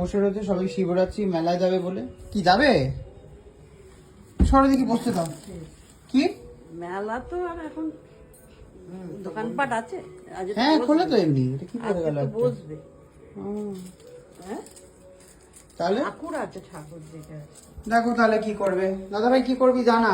বলেছে সবাই শিবরাত্রি মেলা যাবে বলে। কি যাবে? সরো দেখি বসতে দাও। কি? মেলা তো আর এখন দোকানপাট আছে। আজ হ্যাঁ। খোলে তো এমনি। এটা কি করে গেল বসবে। হ্যাঁ? তাহলে? ঠাকুর আছে ঠাকুর দেখে দেখো তাহলে কি করবে। দাদা ভাই কি করবি জানা?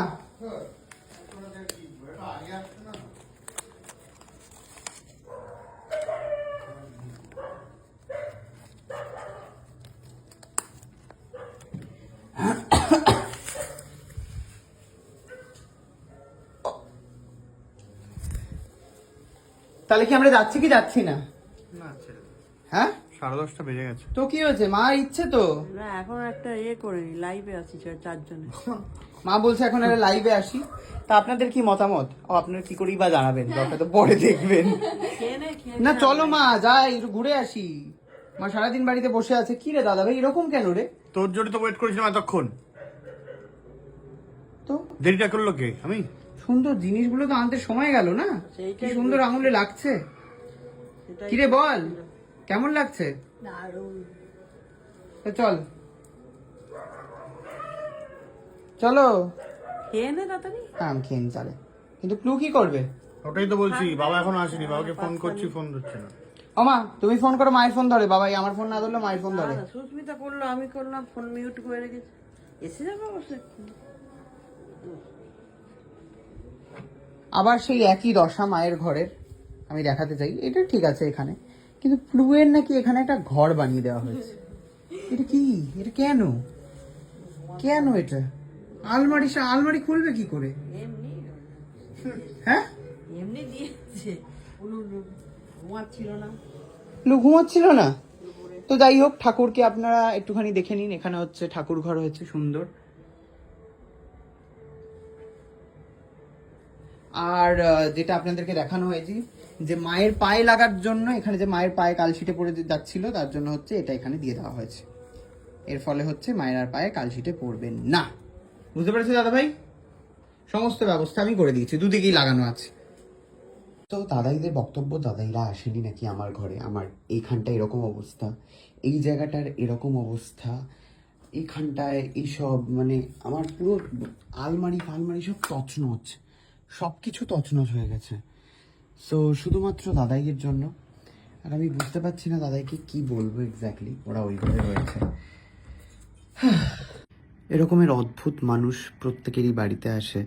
তাহলে কি আমরা যাচ্ছি কি যাচ্ছি না। হ্যাঁ? সাড়ে দশটা বেজে গেছে। তো কি হয়েছে? মার ইচ্ছে তো? না এখন একটা ইয়ে করে নি লাইভে আছি চার- চারজনে। মা বলছে এখন একটা লাইভে আসি। তা আপনাদের কি মতামত? ও আপনারা কি করেই বা জানাবেন? ব্লগটা তো পরে দেখবেন। নে, চলো মা যাই একটু ঘুরে আসি। মা সারাদিন বাড়িতে বসে আছে। কি রে দাদা ভাই এরকম কেন রে? তোর জন্য তো ওয়েট করেছিলাম এতক্ষণ। তো? দেরিটা করল কে? আমি? সুন্দর জিনিসগুলো তো আনতে সময় গেল না? কি সুন্দর আঙুলে লাগছে? সেটাই কি রে বল কেমন লাগছে। চল। চলো। খেয়ে নে তাড়াতাড়ি। হ্যাঁ আমি খেয়ে নি কিন্তু প্লু কি করবে? ওটাই তো বলছি বাবা এখন আসেনি বাবাকে ফোন করছি ফোন ধরছে না। তুমি ফোন করো মায়ের ফোন ধরে বাবাই আমার ফোন না ধরলে মায়ের ফোন ধরে। সুস্মিতা করল আমি করলাম ফোন মিউট করে রেখেছি। এসে যাবে অবশ্যই। আবার সেই একই দশা মায়ের ঘরের আমি দেখাতে চাই এটা ঠিক আছে এখানে কিন্তু প্লুয়ের নাকি এখানে একটা ঘর বানিয়ে দেওয়া হয়েছে। এটা কি? এটা কেন? কেন এটা? আলমারি আলমারি খুলবে কি করে? হ্যাঁ? এমনি দিয়েছে। না। প্লু না? তো যাই হোক ঠাকুরকে আপনারা একটুখানি দেখে নিন এখানে হচ্ছে ঠাকুর ঘর হয়েছে সুন্দর। আর যেটা আপনাদেরকে দেখানো হয়েছে, যে মায়ের পায়ে লাগার জন্য, এখানে যে মায়ের পায়ে কালশিটে পড়ে যাচ্ছিল, তার জন্য হচ্ছে এটা এখানে দিয়ে দেওয়া হয়েছে। এর ফলে হচ্ছে মায়ের আর পায়ে কালশিটে পড়বেন না। বুঝতে পেরেছ দাদা ভাই? সমস্ত ব্যবস্থা আমি করে দিয়েছি, দুদিকেই লাগানো আছে। তো দাদাইদের বক্তব্য, দাদাইরা আসেনি নাকি আমার ঘরে? আমার এইখানটা এরকম অবস্থা, এই জায়গাটার এরকম অবস্থা এইখানটায় এইসব মানে আমার পুরো আলমারি ফালমারি সব তছনছ। সব কিছু তছনছ হয়ে গেছে। সো শুধুমাত্র দাদাইয়ের জন্য। আর আমি বুঝতে পারছি না দাদাইকে কি বলব এক্স্যাক্টলি ওরা ওইভাবে রয়েছে। এরকমের অদ্ভুত মানুষ প্রত্যেকেরই বাড়িতে আসে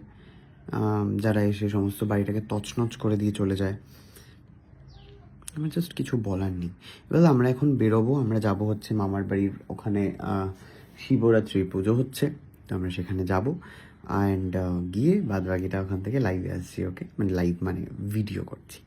যারা এসে সমস্ত বাড়িটাকে তছনছ করে দিয়ে চলে যায়। আমার জাস্ট কিছু বলার নেই। এবার আমরা এখন বেরোবো, আমরা যাব হচ্ছে মামার বাড়ির ওখানে শিবরাত্রি পুজো হচ্ছে, তো আমরা সেখানে যাব। অ্যান্ড গিয়ে বাদ বাকিটা ওখান থেকে লাইভে আসছি ওকে মানে লাইভ মানে ভিডিও করছি।